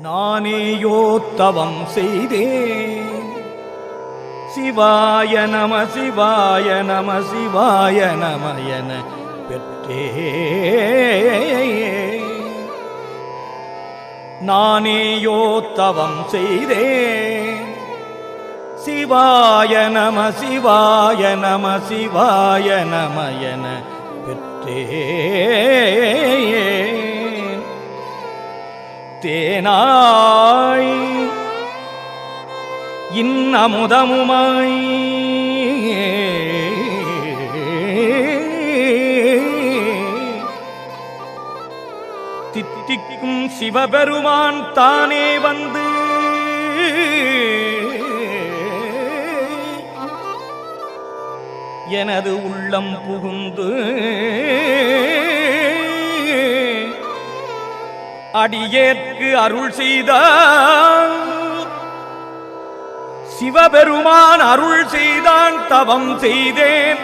நானேயோ தவம் செய்தேன் சிவாய நம சிவாய நம சிவாய நம என பெற்றே. நானேயோ தவம் செய்தேன் சிவாய நம சிவாய நம சிவாய நம என பெற்றே. தேனாய் இன்னமுதமுமாய். தித்திக்கும் சிவபெருமான் தானே வந்து. எனது உள்ளம் புகுந்து அடியேற்கு அருள் செய்த சிவபெருமான் அருள் செய்தான் தவம் செய்தேன்.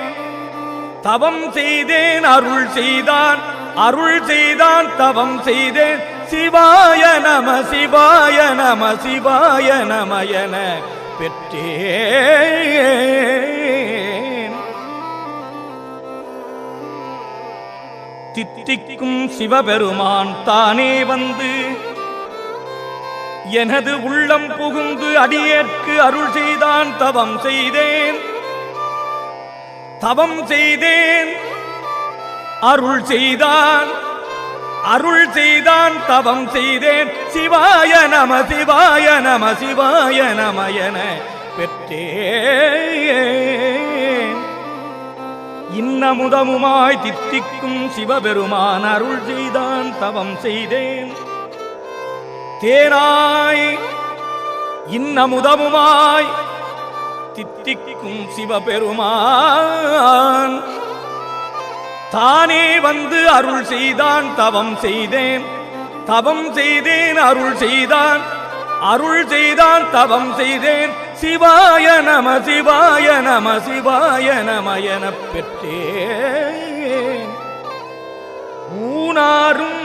தவம் செய்தேன் அருள் செய்தான். அருள் செய்தான் தவம் செய்தேன். சிவாய நம சிவாய நம சிவாய நம என தித்திக்கும் சிவபெருமான் தானே வந்து எனது உள்ளம் புகுந்து அடியேற்கு அருள் செய்தான் தவம் செய்தேன். தவம் செய்தேன். அருள் செய்தான். அருள் செய்தான் தவம் செய்தேன். சிவாய நம சிவாய நம சிவாய நம என பெற்றேன் இன்னமுதமுமாய் தித்திக்கும் சிவபெருமான் அருள் செய்தான் தவம் செய்தேன். தேனாய் இன்னமுதமுமாய் தித்திக்கும் சிவபெருமான். தானே வந்து அருள் செய்தான் தவம் செய்தேன். தவம் செய்தேன் அருள் செய்தான். அருள் செய்தான் தவம் செய்தேன். சிவாய நம சிவாய நம சிவாய நம எனப் பெற்றேன். ஊனாரும்